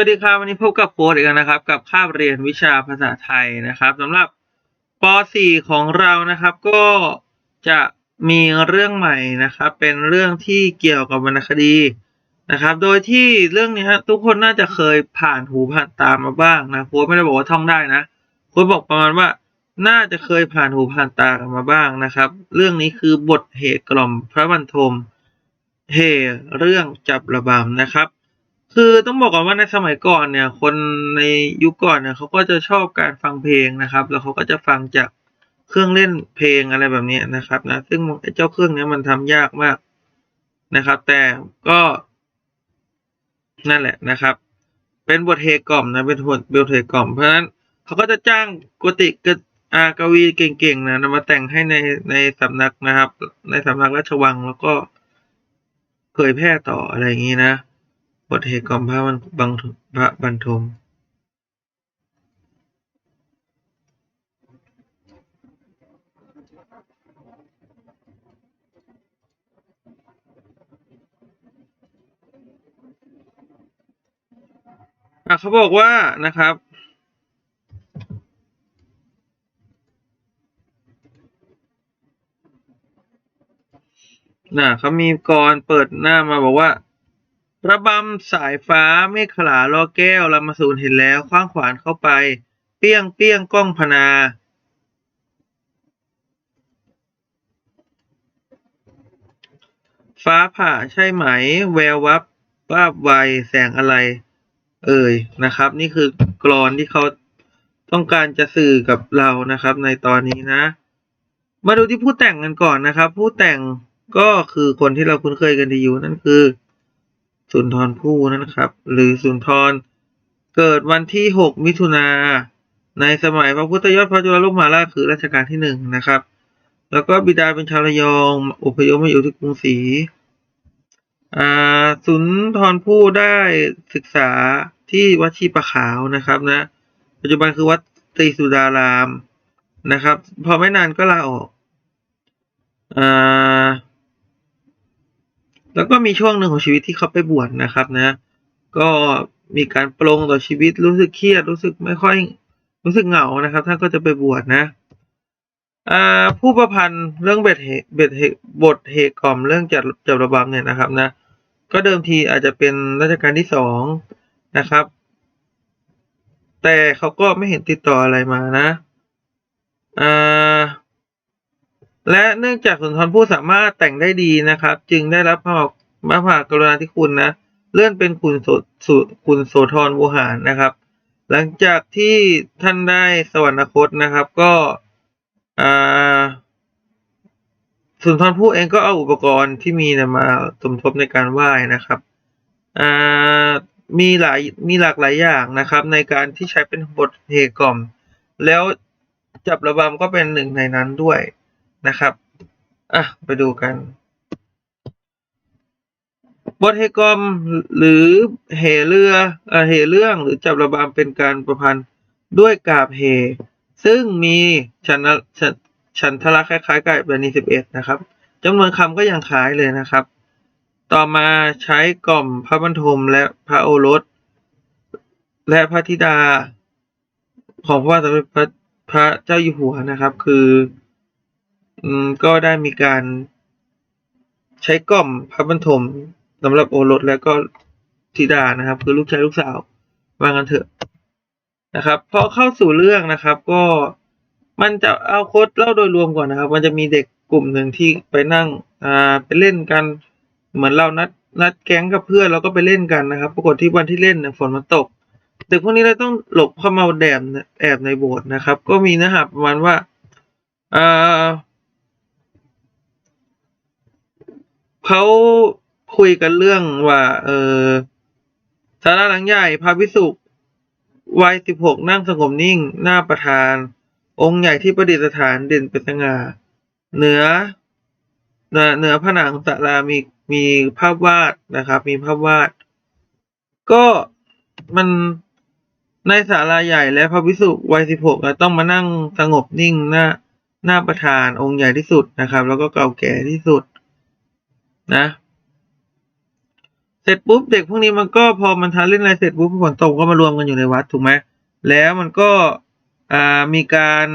วัสดีครับวันนี้พบกับโค้ดอีกแล้วนะครับ กับคาบเรียนวิชาภาษาไทยนะครับสำหรับป .4 ของเรานะครับ ก็จะมีเรื่องใหม่นะครับ เป็นเรื่องที่เกี่ยวกับวรรณคดีนะครับ โดยที่เรื่องนี้ทุกคนน่าจะเคยผ่านหูผ่านตามาบ้างนะโค้ดไม่ได้บอกว่าท่องได้นะโค้ดบอกประมาณว่า น่าจะเคยผ่านหูผ่านตากันมาบ้างนะครับ เรื่องนี้คือบทเหตุกล่อมพระบรรทมเหเรื่องจับระบำนะครับ คือต้องบอกก่อนว่าในสมัยก่อนเนี่ย คนในยุคก่อนเนี่ยเขาก็จะชอบการฟังเพลงนะครับ แล้วเขาก็จะฟังจากเครื่องเล่นเพลงอะไรแบบนี้นะครับนะซึ่งไอ้เจ้าเครื่องเนี้ยมันทำยากมากนะครับ แต่ก็นั่นแหละนะครับ เป็นบทเพลงกล่อมนะเป็นบทบทเพลงกล่อมเพราะฉะนั้นเขาก็จะจ้างกติกอากวีเก่งๆนะมาแต่งให้ในในสำนักนะครับ ในสำนักราชวังแล้วก็เผยแพร่ต่ออะไรอย่างนี้นะ บทเหตุกล่อมพระมันบังพระบรรทมอะเขาบอกว่านะครับน่ะเขามีกรเปิดหน้ามาบอกว่า ระบำสายฟ้าเมฆขลาล้อแก้วลำมาสูนเห็นแล้วคว้างขวานเข้าไป เปี้ยงเปี้ยงก้องพนาฟ้าผ่าใช่ไหม แวววับวาบไวแสงอะไร เอ่ยนะครับ นี่คือกรอนที่เขาต้องการจะสื่อกับเรานะครับ ในตอนนี้นะ มาดูที่ผู้แต่งกันก่อนนะครับ ผู้แต่งก็คือคนที่เราคุ้นเคยกันดีอยู่นั่นคือ สุนทรภู่นั่นนะครับ หรือสุนทร เกิดวันที่ 6 มิถุนาในสมัยพระพุทธยอดพระจุลโลกมหาราชคือรัชกาลที่หนึ่งนะครับ แล้วก็บิดาเป็นชาวระยองอพยพมาอยู่ที่กรุงศรีอ่าสุนทรภู่ได้ศึกษาที่วัดชีประขาวนะครับนะ ปัจจุบันคือวัดตรีสุดารามนะครับ พอไม่นานก็ลาออกอ่า แล้วก็มีช่วงหนึ่งของชีวิตที่เขาไปบวชนะครับนะ ก็มีการปรงต่อชีวิตรู้สึกเครียดรู้สึกไม่ค่อยรู้สึกเหงานะครับ ท่านก็จะไปบวชนะอ่าผู้ประพันธ์เรื่องเบ็ดเหเบ็ดเหบทเหกล่อมเรื่องจัดจับระบำเนี่ยนะครับนะ ก็เดิมทีอาจจะเป็นรัชกาลที่สองนะครับ แต่เขาก็ไม่เห็นติดต่ออะไรมานะอ่า และเนื่องจากสุนทรภู่สามารถแต่งได้ดีนะครับ จึงได้รับพระมหากรุณาธิคุณนะ เลื่อนเป็นขุนโสสุขุนโสธรวูหารนะครับ หลังจากที่ท่านได้สวรรคตนะครับก็สุนทรภู่เองก็เอาอุปกรณ์ที่มีนะมาสมทบในการไหว้นะครับมีหลายมีหลากหลายอย่างนะครับ ในการที่ใช้เป็นบทเพลงกล่อม แล้วจับระบำก็เป็นหนึ่งในนั้นด้วย นะครับ อะ ไปดูกัน บทเฮกอมหรือเหเรือเอ่เหเรื่องหรือจับระบำเป็นการประพันธ์ด้วยกาบเห ซึ่งมีชันชันชันทละคล้ายๆกับแบบนี้สิบเอ็ดนะครับจำนวนคำก็ยังคล้ายเลยนะครับ ต่อมาใช้กล่อมพระบรรทมและพระโอรส และพระธิดา ของพระบาทสมเด็จพระพระเจ้าอยู่หัวนะครับ คือ อืมก็ได้มีการใช้กล่อมพระบรรทมสำหรับโอรสและก็ธิดานะครับ คือลูกชายลูกสาวว่างันเถอะนะครับพอเข้าสู่เรื่องนะครับ ก็มันจะเอาโคดเล่าโดยรวมก่อนนะครับ มันจะมีเด็กกลุ่มหนึ่งที่ไปนั่งอ่าไปเล่นกันเหมือนเรานัดนัดแก๊งกับเพื่อนเราก็ไปเล่นกันนะครับ ปรากฏที่วันที่เล่นเนี่ยฝนมันตกเด็กพวกนี้เลยต้องหลบเข้ามาแดมแอบในโบสถ์นะครับ ก็มีเนื้อหาประมาณว่าอ่า เขาคุยกันเรื่องว่า เออสาราหลังใหญ่พระพิสุวัยสิบหกนั่งสงบนิ่ง หน้าประธาน องค์ใหญ่ที่ประดิษฐานเด่นเป็นสง่าเหนือเหนือผนังศาลามีมีภาพวาดนะครับ มีภาพวาด ก็มันในศาลาใหญ่และพระพิสุวัยสิบหกต้องมานั่งสงบนิ่งหน้าหน้าประธานองค์ใหญ่ที่สุดนะครับ แล้วก็เก่าแก่ที่สุด นะ เสร็จปุ๊บเด็กพวกนี้มันก็พอมันทานเล่นอะไรเสร็จปุ๊บฝนตกก็มารวมกันอยู่ในวัดถูกไหมแล้วมันก็อ่ามีการ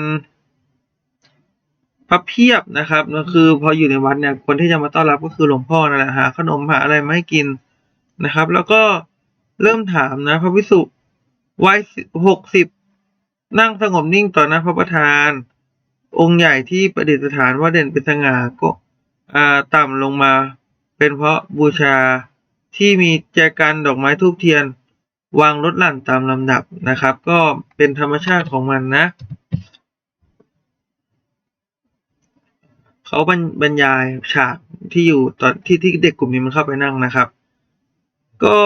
พับเพียบนะครับก็คือพออยู่ในวัดเนี่ยคนที่จะมาต้อนรับก็คือหลวงพ่อนั่นแหละหาขนมหาอะไรมาให้กินนะครับ แล้วก็เริ่มถามนะ พระวิสุวัยหกสิบนั่งสงบนิ่งต่อหน้าพระประธาน องค์ใหญ่ที่ประดิษฐานว่าเด่นเป็นสง่าก็อ่าต่ำลงมา เป็นเพราะบูชาที่มีแจกันดอกไม้ทูบเทียน วางลดหลั่นตามลำดับนะครับ ก็เป็นธรรมชาติของมันนะ เขาบรรยายฉากที่อยู่ตอนที่ที่เด็กกลุ่มนี้มันเข้าไปนั่งนะครับ ก็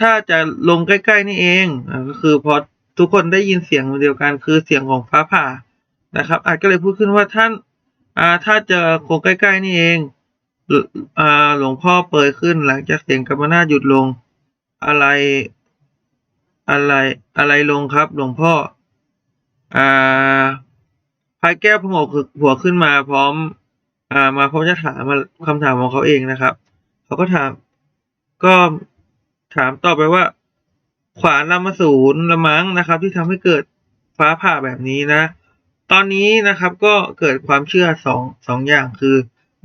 ถ้าจะลงใกล้ๆนี่เองก็คือพอทุกคนได้ยินเสียงเดียวกันคือเสียงของฟ้าผ่านะครับอาจก็เลยพูดขึ้นว่าท่านอ่าถ้าเจอโคงใกล้ ๆ นี่เอง หลวงพ่อเปิดขึ้นหลังจากเสียงกรรมนาศหยุดลง อะไร อะไร อะไรลงครับ หลวงพ่อ อ่าพายแก้วพงกหัวขึ้นมาพร้อม อ่า มาพร้อมจะถามมาคำถามของเขาเองนะครับ เขาก็ถาม ก็ถามต่อไปว่า ขวานลำมสูรละมังนะครับ ที่ทำให้เกิดฟ้าผ่าแบบนี้นะ ตอนนี้นะครับก็เกิดความเชื่อสองสองอย่างคือ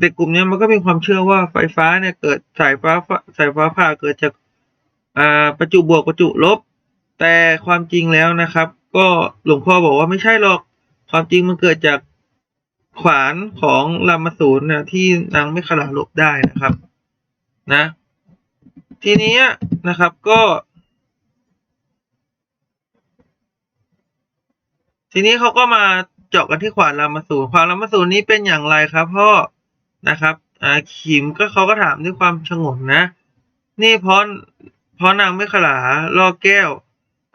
เด็กกลุ่มนี้มันก็มีความเชื่อว่าไฟฟ้าเนี่ยเกิดสายฟ้าสายฟ้าผ่าเกิดจากอ่าประจุบวกประจุลบ แต่ความจริงแล้วนะครับ ก็หลวงพ่อบอกว่าไม่ใช่หรอก ความจริงมันเกิดจากขวานของลามสูรนะที่นางไม่ขลาลบได้นะครับนะ ทีนี้นะครับก็ ทีนี้เขาก็มาเจาะกันที่ขวานรามสูรขวานรามสูรนี้เป็นอย่างไรครับพ่อ นะครับอาขิมก็เขาก็ถามด้วยความชงนนะ นี่เพราะเพราะนางไม่ขลาล่อแก้ว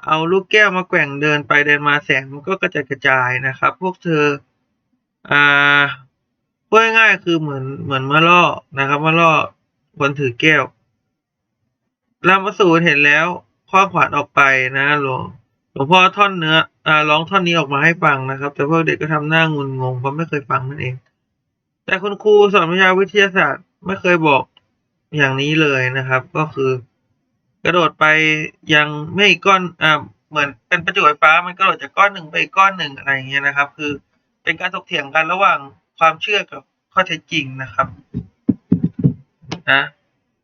เอาลูกแก้วมาแกว่งเดินไปเดินมาแสงมันก็กระจายกระจายนะครับ พวกเธออ่าพูดง่ายๆคือเหมือนเหมือนมาล่อนะครับมาล่อคนถือแก้วรามสูรเห็นแล้วคว้าขวานออกไปนะหลวงหลวงพ่อท่อนเนื้ออ่าร้องท่อนนี้ออกมาให้ฟังนะครับ แต่พวกเด็กก็ทำหน้างุนงงเพราะไม่เคยฟังนั่นเอง แต่คุณครูสอนวิชาวิทยาศาสตร์ไม่เคยบอกอย่างนี้เลยนะครับ ก็คือกระโดดไปยังไม่อีกก้อนอ่าเหมือนเป็นประจุไฟฟ้ามันกระโดดจากก้อนหนึ่งไปอีกก้อนหนึ่งอะไรอย่างเงี้ยนะครับ คือเป็นการถกเถียงกันระหว่างความเชื่อกับข้อเท็จจริงนะครับนะ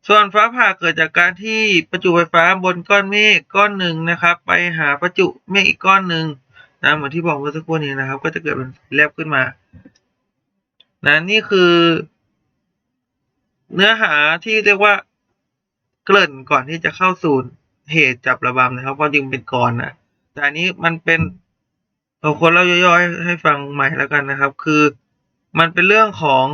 ส่วนฟ้าผ่าเกิดจากการที่ประจุไฟฟ้าบนก้อนเมฆก้อนหนึ่งนะครับ ไปหาประจุเมฆอีกก้อนหนึ่งนะเหมือนที่บอกเมื่อสักครู่นี้นะครับ ก็จะเกิดเป็นแลบขึ้นมา นะนี่คือ เนื้อหาที่เรียกว่าเกริ่นก่อนที่จะเข้าสู่เหตุจับระบำนะครับความจริงเป็นก่อนนะแต่อันนี้มันเป็นเอาคนเล่าย่อยๆให้ฟังใหม่แล้วกันนะครับ คือมันเป็นเรื่องของ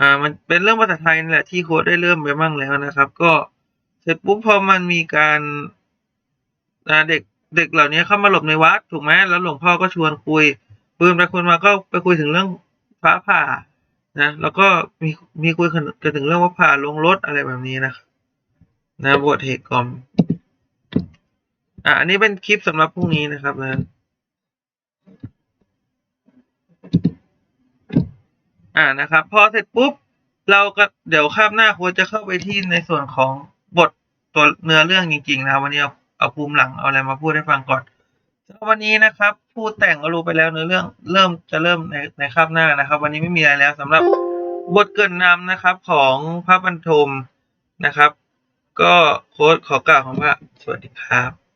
อ่ามันเป็นเรื่องภาษาไทยนี่แหละที่โค้ดได้เริ่มไปบ้างแล้วนะครับ ก็เสร็จปุ๊บพอมันมีการเด็กเด็กเหล่านี้เข้ามาหลบในวัดถูกไหมแล้วหลวงพ่อก็ชวนคุย คุยไปคุยมาก็ไปคุยถึงเรื่องฟ้าผ่านะแล้วก็มีมีคุยกันถึงเรื่องว่าผ่าลงรถอะไรแบบนี้นะนะบทเหตุกรมอะอันนี้เป็นคลิปสำหรับพรุ่งนี้นะครับนะอ่านะครับ พอเสร็จปุ๊บ เราก็เดี๋ยวคาบหน้าโค้ชจะเข้าไปที่ในส่วนของบทตัวเนื้อเรื่องจริงๆนะครับวันนี้เอาเอาภูมิหลังเอาอะไรมาพูดให้ฟังก่อน สำหรับวันนี้นะครับพูดแต่งก็รู้ไปแล้วเนื้อเรื่องเริ่มจะเริ่มในในคาบหน้านะครับ วันนี้ไม่มีอะไรแล้วสำหรับบทเกินนำนะครับของพระบรรทมนะครับ ก็โค้ดขอกล่าวคำว่าสวัสดีครับ